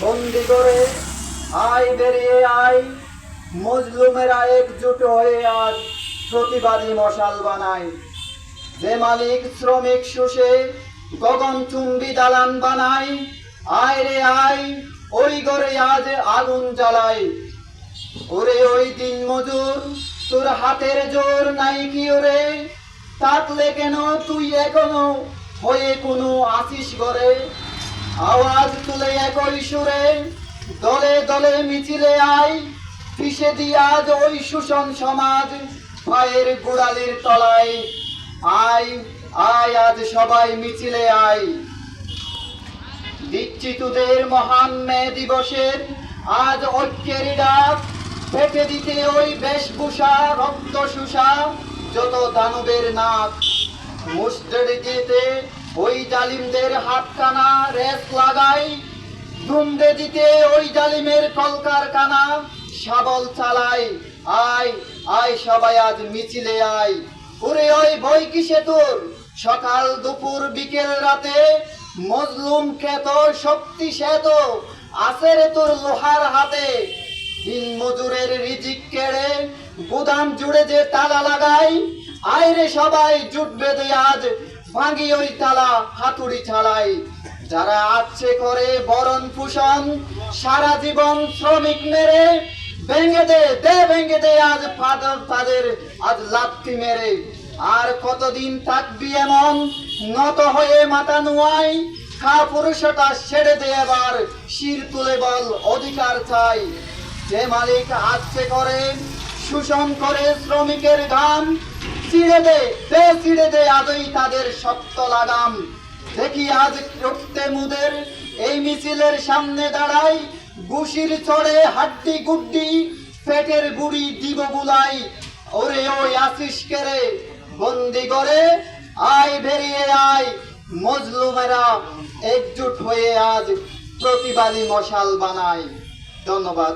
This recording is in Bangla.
বন্দি করে, আয় বেরিয়ে আয়। মজলুমেরা একজুট হয়ে আজ প্রতিবাদী মশাল বানায় যে মালিক শ্রমিক শুষে, গগন চুম্বি দালান বানায় আয় রে আয়, ওই গড়ে আজ আগুন জ্বালায় ওরে ওই দিন মজুর, তোর হাতের জোর নাই কি ওরে? থাকলে কেন তুই এখনও হয়ে কোনো আসিস গরে আওয়াজ তুলে একই সুরে, দলে দলে মিছিলে আয়। পিষে দিয়ে আজ ওই শোষণ সমাজ, পায়ের গোড়ালির তলায়। আয় আয়, আজ সবাই মিছিলে আয়। দিচ্ছি তোদের মহান মে দিবসের, আজ ঐক্যের ডাক। ফেটে দিতে ওই বেশভূষা, রক্ত শুষা যত দানবের নাক। মুস্টের দিতে ওই জালিমদের হাতখানা রেস লাগাই দুমড়ে দিতে ওই জালিমের কলকারখানা, শাবল চালাই আয় আয় সবাই আজ মিছিলে আয়। ওরে ওই বই কিসে তোর? সকাল দুপুর বিকেল রাতে, মজলুম খেত শক্তি শ্বেত আছে রে তোর লোহার হাতে। দিন মজুরের রিজিক কেড়ে, গুদাম জুড়ে যে তালা লাগাই, আয় রে সবাই জুট বেঁধে আজ ভাঙি ওই তালা, হাতুড়ি ছাড়াই যারা আছে করে বরণ পুষণ, সারা জীবন শ্রমিক মেরে, ভেঙে দে দে, ভেঙে দে, আজ ফাদর তাদের আজ লাথি মেরে। আর কতদিন থাকবি এমন? নত হয়ে মাথা নুয়াই, খা পুরুষটা ছেড়ে দে এবার, শির তুলে বল অধিকার চাই। যে মালিক আছে করে শোষণ করে শ্রমিকের ঘাম ছিঁড়ে দে দে ছিঁড়ে দে আজই তাদের শক্ত লাগাম। দেখি আজ রক্তে মুদের, এই মিছিলের সামনে দাঁড়াই। গুশির চড়ে হাড্ডি গুড্ডি, পেটের বুড়ি দিব বুলাই ওরে ওই আসিস কেরে বন্দি করে? আয় বেরিয়ে আয়, মজলুমেরা একজুট হয়ে আজ প্রতিবাদী মশাল বানায়। ধন্যবাদ।